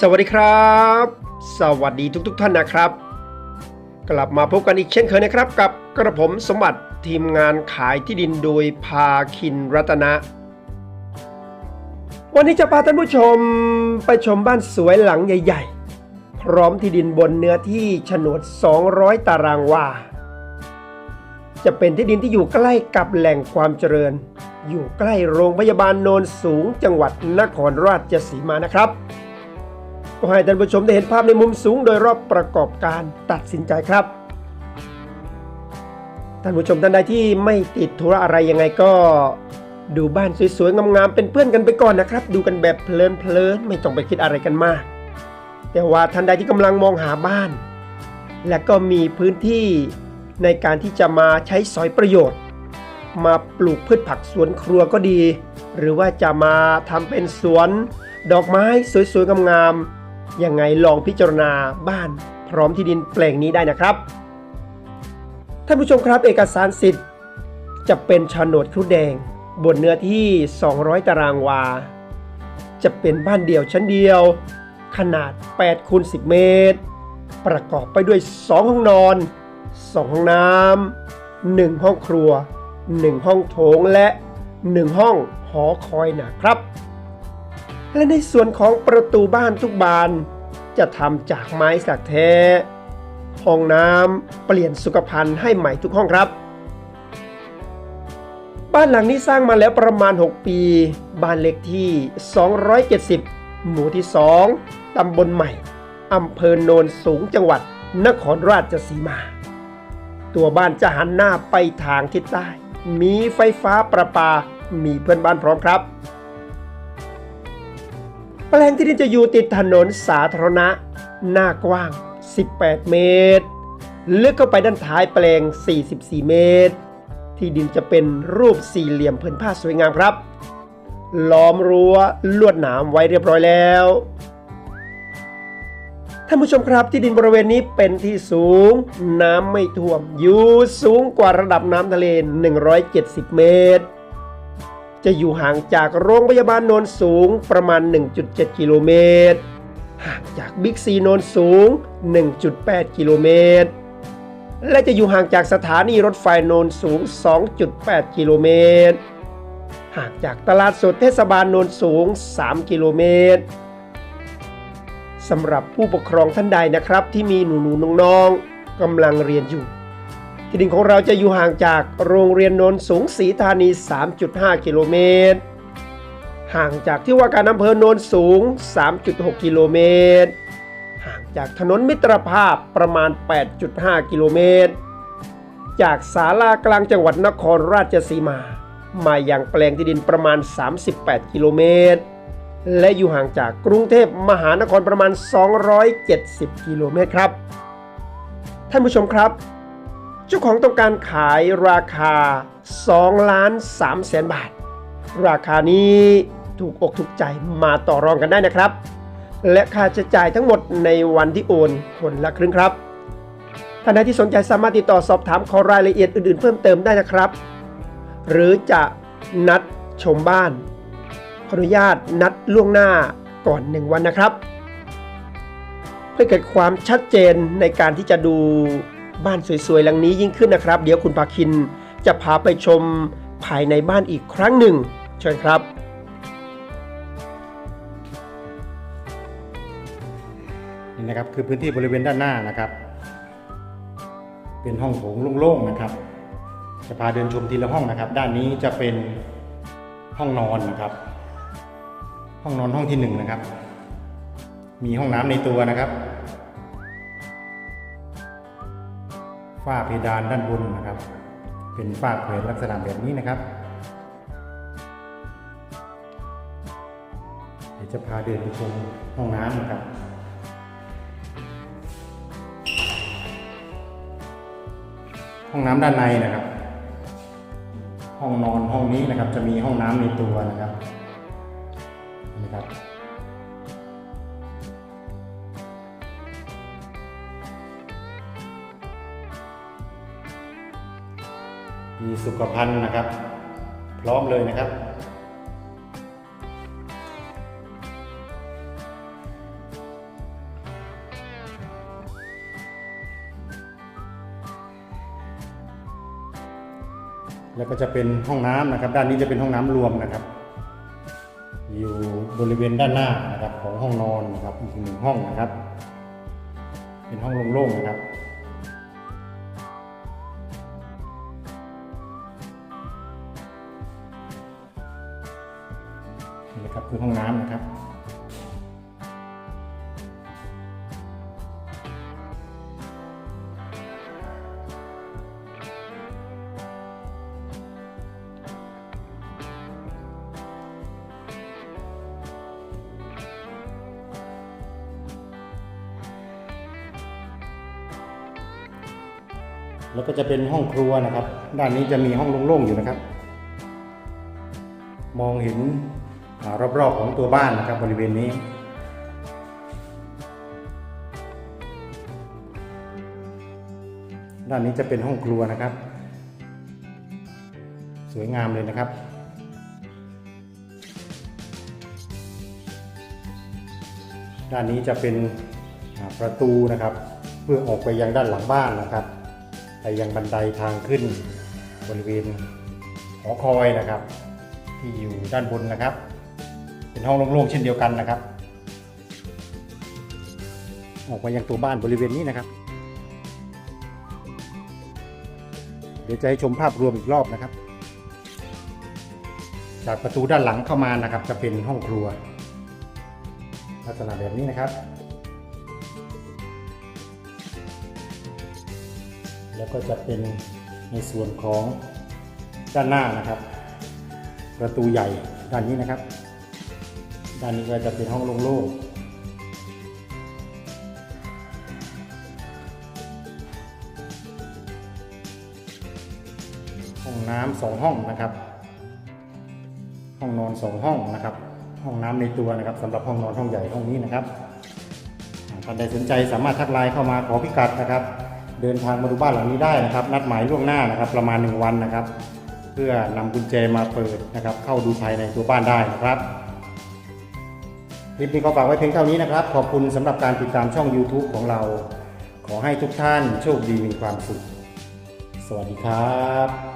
สวัสดีครับ สวัสดีทุกๆทท่านนะครับ กลับมาพบกันอีกเช่นเคยนะครับ กับกระผมสมบัติทีมงานขายที่ดินโดยพาคินรัตนะ วันนี้จะพาท่านผู้ชมไปชมบ้านสวยหลังใหญ่ ๆ พร้อมที่ดินบนเนื้อที่โฉนด 200 ตารางวาจะเป็นที่ดินที่อยู่ใกล้กับแหล่งความเจริญ อยู่ใกล้โรงพยาบาลโนนสูงจังหวัดนครราชสีมานะครับ ก็ให้ท่านผู้ชมได้เห็นภาพในมุมสูงโดยรอบประกอบการตัดสินใจครับ ท่านผู้ชมท่านใดที่ไม่ติดธุระอะไรยังไงก็ ดูบ้านสวยๆงามๆเป็นเพื่อนกันไปก่อนนะครับ ดูกันแบบเพลินๆไม่ต้องไปคิดอะไรกันมาก แต่ว่าท่านใดที่กำลังมองหาบ้าน และก็มีพื้นที่ในการที่จะมาใช้สอยประโยชน์ มาปลูกพืชผักสวนครัวก็ดี หรือว่าจะมาทำเป็นสวน ดอกไม้สวยๆงามๆ ยังไงลองพิจารณาบ้านพร้อมที่ดินแปลงนี้ได้นะครับ ท่านผู้ชมครับเอกสารสิทธิ์ จะเป็นโฉนดครุฑแดง บนเนื้อที่ 200 ตารางวา จะเป็นบ้านเดี่ยวชั้นเดียว ขนาด8คูณ10 เมตร ประกอบไปด้วย 2 ห้องนอน 2 ห้องน้ำ1ห้องครัว 1 ห้องโถงและ 1 ห้องหอคอยนะครับ และในส่วนของประตูบ้านทุกบาน จะทำจากไม้สักแท้ ห้องน้ำเปลี่ยนสุขภัณฑ์ให้ใหม่ทุกห้องครับ บ้านหลังนี้สร้างมาแล้วประมาณ 6 ปี บ้านเล็กที่ 270 หมู่ที่ 2 ตำบลใหม่อำเภอโนนสูงจังหวัดนครราชสีมา ตัวบ้านจะหันหน้าไปทางทิศใต้ มีไฟฟ้าประปา มีเพื่อนบ้านพร้อมครับ แปลงที่ดินจะอยู่ติดถนนสาธารณะ หน้ากว้าง 18 เมตร ลึกเข้าไปด้านท้ายแปลง 44 เมตร ที่ดินจะเป็นรูปสี่เหลี่ยมผืนผ้าสวยงามครับ ล้อมรั้วลวดหนามไว้เรียบร้อยแล้วท่านผู้ชมครับที่ดินบริเวณนี้เป็นที่สูง น้ำไม่ท่วม อยู่สูงกว่าระดับน้ำทะเล 170 เมตร จะอยู่ห่างจากโรงพยาบาลโนนสูงประมาณ 1.7 กิโลเมตร ห่างจากบิ๊กซีโนนสูง 1.8 กิโลเมตร และจะอยู่ห่างจากสถานีรถไฟโนนสูง 2.8 กิโลเมตร ห่างจากตลาดสดเทศบาลโนนสูง 3 กิโลเมตรสำหรับผู้ปกครองท่านใดนะครับ ที่มีหนูๆน้องๆกำลังเรียนอยู่ ที่ดินของเราจะอยู่ห่างจากโรงเรียนโนนสูงศรีธานี 3.5 กิโลเมตร ห่างจากที่ว่าการอำเภอโนนสูง 3.6 กิโลเมตร ห่างจากถนนมิตรภาพประมาณ 8.5 กิโลเมตร จากศาลากลางจังหวัดนครราชสีมา มาอยังแปลงที่ดินประมาณ 38 กิโลเมตร และอยู่ห่างจากกรุงเทพมหานครประมาณ 270 กิโลเมตรครับ ท่านผู้ชมครับ เจ้าของต้องการขายราคา2ล้าน3แสนบาท ราคานี้ถูกอกถูกใจมาต่อรองกันได้นะครับ และค่าใช้จ่ายทั้งหมดในวันที่โอนคนละครึ่งครับท่านใดที่สนใจสามารถติดต่อสอบถามขอรายละเอียดอื่น ๆ เพิ่มเติมได้นะครับ หรือจะนัดชมบ้าน ขออนุญาตนัดล่วงหน้าก่อน 1 วันนะครับ เพื่อเกิดความชัดเจนในการที่จะดู บ้านสวยๆหลังนี้ยิ่งขึ้นนะครับ เดี๋ยวคุณภาคินจะพาไปชมภายในบ้านอีกครั้งหนึ่งเชิญครับ นี่นะครับคือพื้นที่บริเวณด้านหน้านะครับ เป็นห้องโถงโล่งๆนะครับ จะพาเดินชมทีละห้องนะครับ ด้านนี้จะเป็นห้องนอนนะครับ ห้องนอนห้องที่หนึ่งนะครับ มีห้องน้ำในตัวนะครับ ฝ้าเพดานด้านบนนะครับ เป็นฝ้าแขวนลักษณะแบบนี้นะครับเดี๋ยวจะพาเดินไปชมห้องน้ำนะครับห้องน้ำด้านในนะครับ ห้องนอนห้องนี้นะครับจะมีห้องน้ำในตัวนะครับนะครับ มีสุขภัณฑ์นะครับ พร้อมเลยนะครับ แล้วก็จะเป็นห้องน้ำนะครับ ด้านนี้จะเป็นห้องน้ำรวมนะครับ อยู่บริเวณด้านหน้านะครับของห้องนอนนะครับอีกหนึ่งห้องนะครับ เป็นห้องโล่งๆนะครับ นะครับคือห้องน้ำนะครับแล้วก็จะเป็นห้องครัวนะครับ ด้านนี้จะมีห้องโล่งๆอยู่นะครับ มองเห็น รอบๆของตัวบ้านนะครับบริเวณนี้ ด้านนี้จะเป็นห้องครัวนะครับ สวยงามเลยนะครับด้านนี้จะเป็นประตูนะครับ เพื่อออกไปยังด้านหลังบ้านนะครับ ไปยังบันไดทางขึ้น บริเวณหอคอยนะครับ ที่อยู่ด้านบนนะครับ เป็นห้องโล่งๆเช่นเดียวกันนะครับ ออกมายังตัวบ้านบริเวณนี้นะครับ เดี๋ยวจะให้ชมภาพรวมอีกรอบนะครับ จากประตูด้านหลังเข้ามานะครับ จะเป็นห้องครัว ลักษณะแบบนี้นะครับ แล้วก็จะเป็นในส่วนของด้านหน้านะครับ ประตูใหญ่ด้านนี้นะครับ ด้านนี้ก็จะเป็นห้องโล่งๆห้องน้ำสองห้องนะครับ ห้องนอนสองห้องนะครับ ห้องน้ำในตัวนะครับสำหรับห้องนอนห้องใหญ่ห้องนี้นะครับอ่าท่านใดสนใจสามารถทักไลน์เข้ามาขอพิกัดนะครับ เดินทางมาดูบ้านหลังนี้ได้นะครับ นัดหมายล่วงหน้านะครับ ประมาณ 1 วันนะครับ เพื่อนำกุญแจมาเปิดนะครับ เข้าดูภายในตัวบ้านได้นะครับ คลิปนี้ก็ฝากไว้เพียงเท่านี้นะครับ ขอบคุณสำหรับการติดตามช่อง YouTube ของเรา ขอให้ทุกท่านโชคดีมีความสุข สวัสดีครับ